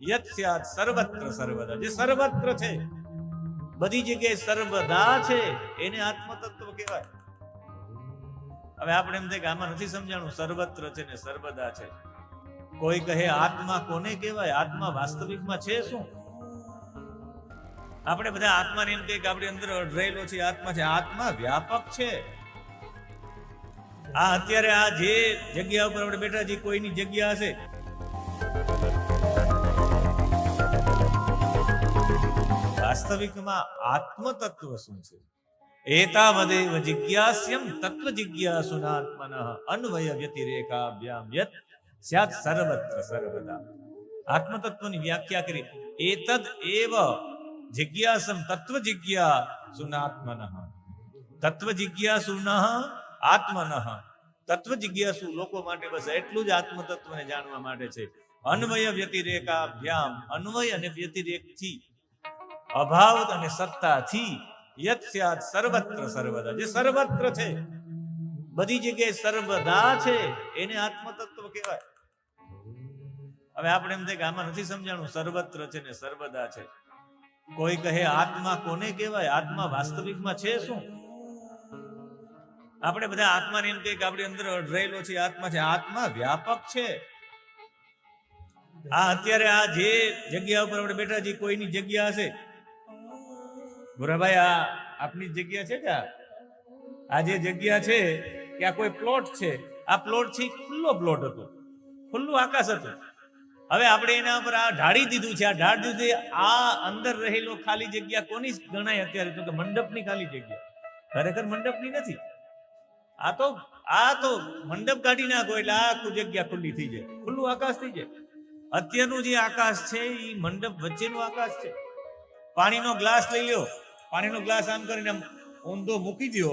યત સર્વત્ર સર્વદા. જે સર્વત્ર છે, બધી જગ્યાએ સર્વદા છે, એને આત્મતત્વ કહેવાય. હવે આપણે એમ કે આમાં નથી સમજાણું, સર્વત્ર છે ને સર્વદા છે. કોઈ કહે આત્મા કોને કહેવાય? આત્મા વાસ્તવિકમાં છે શું? આપણે બધા આત્માને એમ કે આપણી અંદર રહેલો છે, આત્મા છે. આત્મા વ્યાપક છે. આ અત્યારે આ જે જગ્યા ઉપર આપણે બેઠા છીએ, કોઈની જગ્યા હશે? વાસ્તવિકમાં આત્મતત્વ શું છે એતાવદેવ જિજ્ઞાસ્યમ તત્વ જિજ્ઞાસુનાત્મન અન્વય વ્યતિરેકાભ્યામ યત સ્યાત સર્વત્ર સર્વદા આત્મતત્વની વ્યાખ્યા કરી એતદ એવ જિજ્ઞાસમ તત્વ જિજ્ઞાસુનાત્મન તત્વ જિજ્ઞાસુન આત્મન તત્વ જિજ્ઞાસુ લોકો માટે બસ એટલું જ આત્મતત્વને જાણવા માટે છે। અન્વય વ્યતિરેકાભ્યામ અન્વય અને વ્યતિરેકથી અભાવ અને સત્તાથી યત સ્યાત સર્વત્ર સર્વદા. જે સર્વત્ર છે, બધી જગ્યાએ સર્વદા છે, એને આત્મતત્વ કહેવાય. હવે આપણે એમ થાય કે આમાં નથી સમજાણું, સર્વત્ર છે ને સર્વદા છે. કોઈ કહે આત્મા કોને કહેવાય? આત્મા વાસ્તવિકમાં છે શું? આપણે બધા આત્માને એમ કહીએ કે આપણી અંદર રહેલો છે, આત્મા છે. આત્મા વ્યાપક છે. આ અત્યારે આ જે જગ્યા ઉપર આપણે બેઠા છીએ, કોઈની જગ્યા હશે? ભૂરાભાઈ, આ આપની જગ્યા છે કે આ? જે જગ્યા છે, કે આ કોઈ પ્લોટ છે, આ પ્લોટ છે ખુલ્લો પ્લોટ હતો. ખુલ્લું આકાશ હતું. હવે આપણે એના ઉપર આ ઢાળી દીધું છે. આ ઢાળ દીધું આ અંદર રહેલો ખાલી જગ્યા કોની ગણાય અત્યારે? તો કે મંડપની ખાલી જગ્યા. ખરેખર મંડપની નથી. આ તો આ તો મંડપ કાઢી નાખો એટલે આ આખું જગ્યા ખુલ્લી થઈ જાય. ખુલ્લું આકાશ થઈ જાય. અત્યારનું જે આકાશ છે એ મંડપ વચ્ચેનું આકાશ છે. પાણીનો ગ્લાસ લઈ લ્યો. પાણીનો ગ્લાસ આમ કરીને ઊંધો મૂકી દો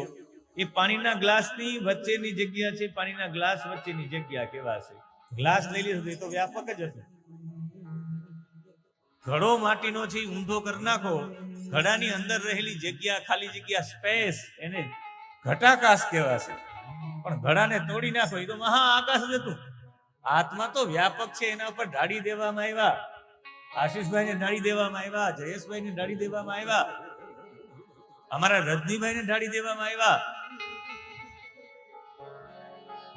એ પાણીના ગ્લાસની વચ્ચેની જગ્યા છે, પાણીના ગ્લાસ વચ્ચેની જગ્યા કેવા છે? ગ્લાસ લઈ લીધો એ તો વ્યાપક જ હતો. ઘડો માટીનો છે ઊંધો કરી નાખો. ઘડાની અંદર રહેલી જગ્યા, ખાલી જગ્યા, સ્પેસ, એને ઘટાકાશ કહેવાશે પણ ઘડાને તોડી નાખો, એ તો મહા આકાશ જ હતું. આત્મા તો વ્યાપક છે, એના ઉપર ઢાળી દેવામાં આવ્યા. આશીષભાઈને ઢાળી દેવામાં આવ્યા, જયેશભાઈને ઢાળી દેવામાં આવ્યા. અમારા રજનીભાઈને ઢાળી દેવામાં આવ્યા.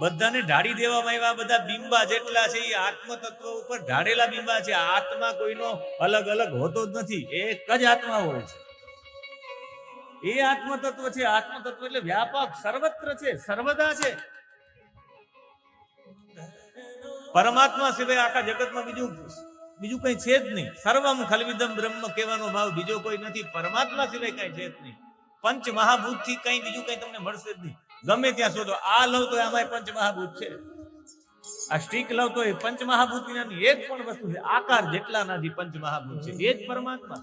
બધાને ઢાળી દેવામાં આવ્યા. બધા બિંબા જેટલા છે એ આત્મ તત્વ ઉપર ઢાળેલા બિંબા છે. આત્મા કોઈનો અલગ અલગ હોતો જ નથી. એક જ આત્મા હોય છે. એ આત્મ તત્વ છે. આત્મ તત્વ એટલે વ્યાપક સર્વત્ર છે. સર્વદા છે. પરમાત્મા સિવાય આખા જગતમાં બીજું બીજું કઈ છે જ નહીં. સર્વમ ખલવિદમ બ્રહ્મ કહેવાનો ભાવ બીજો કોઈ નથી. પરમાત્મા સિવાય કઈ છે જ નહીં. પંચ મહાભૂતથી કઈ બીજું કઈ તમને મળશે જ નહીં. ગમે ત્યાં શોધો. આ લવ તો આમાં પંચ મહાભૂત છે. આ સ્ટીક લવ તો એ પંચ મહાભૂત વિનાની એક પણ વસ્તુ છે. આકાર જેટલા નથી પંચ મહાભૂત છે. એ જ પરમાત્મા.